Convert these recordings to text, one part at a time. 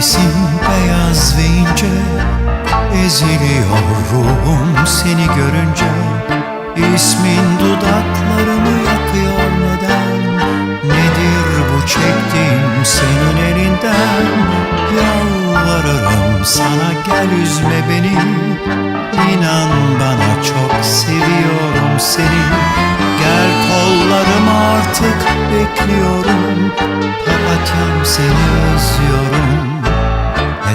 gibisin beyaz ve ince? Eziliyor ruhum seni görünce. İsmin dudaklarımı yakıyor neden? Nedir bu çektiğim senin elinden? Yalvarırım sana gel üzme beni. İnan bana çok seviyorum seni. Gel kollarıma artık bekliyorum. Papatyam seni özlüyorum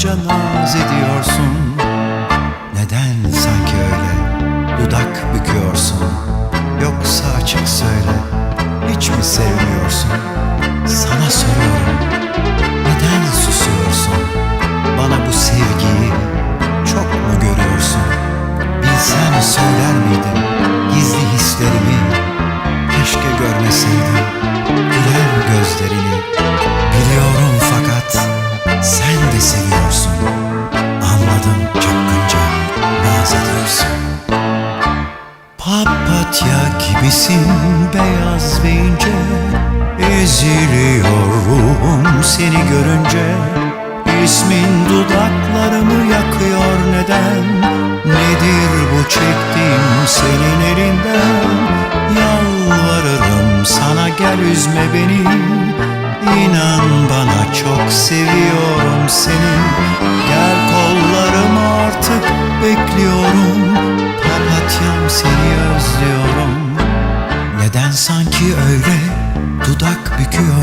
çapkınca naz ediyorsun. Neden sanki öyle dudak büküyorsun? Yoksa açık söyle hiç mi sevmiyorsun? Sana soruyorum Gibisin beyaz ve ince? Eziliyor ruhum seni görünce. İsmin dudaklarımı yakıyor neden? Nedir bu çektiğim senin elinden? Yalvarırım sana gel üzme beni. İnan bana çok seviyorum seni